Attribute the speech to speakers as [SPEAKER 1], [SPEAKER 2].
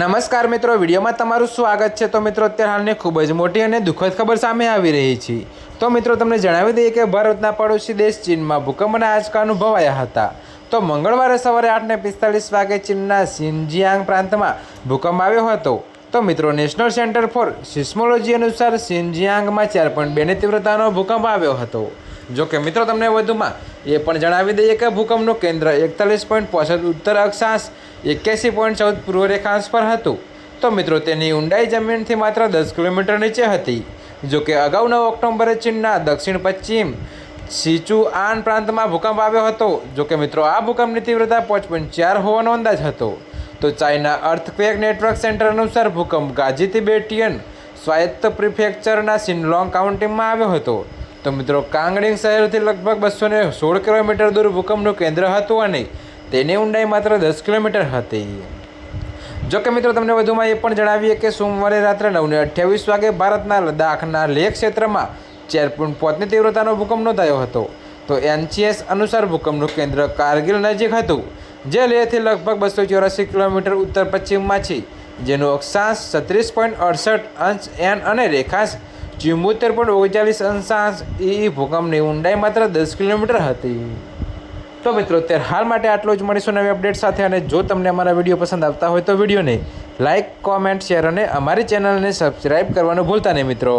[SPEAKER 1] નમસ્કાર મિત્રો, વિડીયોમાં તમારું સ્વાગત છે. તો મિત્રો, અત્યારે હાલની ખૂબ જ મોટી અને દુઃખદ ખબર સામે આવી રહી છે. તો મિત્રો, તમને જણાવી દઈએ કે ભારતના પડોશી દેશ ચીનમાં ભૂકંપના આંચકા અનુભવાયા હતા. તો મંગળવારે સવારે આઠને પિસ્તાલીસ વાગે ચીનના સિનજિયાંગ પ્રાંતમાં ભૂકંપ આવ્યો હતો. તો મિત્રો, નેશનલ સેન્ટર ફોર સિસ્મોલોજી અનુસાર સિનજિયાંગમાં ચાર પોઈન્ટ બેની તીવ્રતાનો ભૂકંપ આવ્યો હતો. જો કે મિત્રો તમને વધુમાં એ પણ જણાવી દઈએ કે ભૂકંપનું કેન્દ્ર એકતાલીસ પોઈન્ટ પોસઠ ઉત્તર અક્ષાંશ, એક્યાસી પોઈન્ટ ચૌદ પૂર્વ રેખાંશ પર હતું. તો મિત્રો, તેની ઊંડાઈ જમીનથી માત્ર દસ કિલોમીટર નીચે હતી. જો કે અગાઉ નવ ઓક્ટોબરે ચીનના દક્ષિણ પશ્ચિમ સિચુઆન પ્રાંતમાં ભૂકંપ આવ્યો હતો. જો કે મિત્રો, આ ભૂકંપની તીવ્રતા પાંચ પોઈન્ટ ચાર હોવાનો અંદાજ હતો. તો ચાઇના અર્થક્વેક નેટવર્ક સેન્ટર અનુસાર ભૂકંપ ગાજી તિબેટિયન સ્વાયત્ત પ્રિફેક્ચરના સિનલોંગ કાઉન્ટીમાં આવ્યો હતો. તો મિત્રો કાંગડીંગ શહેરથી લગભગ બસો ને સોળ કિલોમીટર દૂર ભૂકંપનું કેન્દ્ર હતું અને તેની ઊંડાઈ માત્ર દસ કિલોમીટર હતી. જો કે મિત્રો, તમને વધુમાં એ પણ જણાવીએ કે સોમવારે રાત્રે નવને અઠ્યાવીસ વાગે ભારતના લદ્દાખના લેહ ક્ષેત્રમાં ચાર પોઈન્ટ પાંચની તીવ્રતાનો ભૂકંપ નોંધાયો હતો. તો એનસીએસ અનુસાર ભૂકંપનું કેન્દ્ર કારગિલ નજીક હતું, જે લેહથી લગભગ બસો ચોરાસી કિલોમીટર ઉત્તર પશ્ચિમમાં છે, જેનો અક્ષાંશ છત્રીસ પોઈન્ટ અડસઠ અંશ એન અને રેખાંશ ચુમ્મોતેર પોઈન્ટ ઓગણચાલીસ અંશાંશ એ ભૂકંપની ઊંડાઈ માત્ર દસ કિલોમીટર હતી. તો મિત્રો, અત્યારે હાલ માટે આટલો જ. મળીશું નવી અપડેટ સાથે અને જો તમને અમારા વીડિયો પસંદ આવતા હોય તો વિડીયોને લાઇક કોમેન્ટ, શેર અને અમારી ચેનલને સબસ્ક્રાઈબ કરવાનું ભૂલતા નહીં મિત્રો.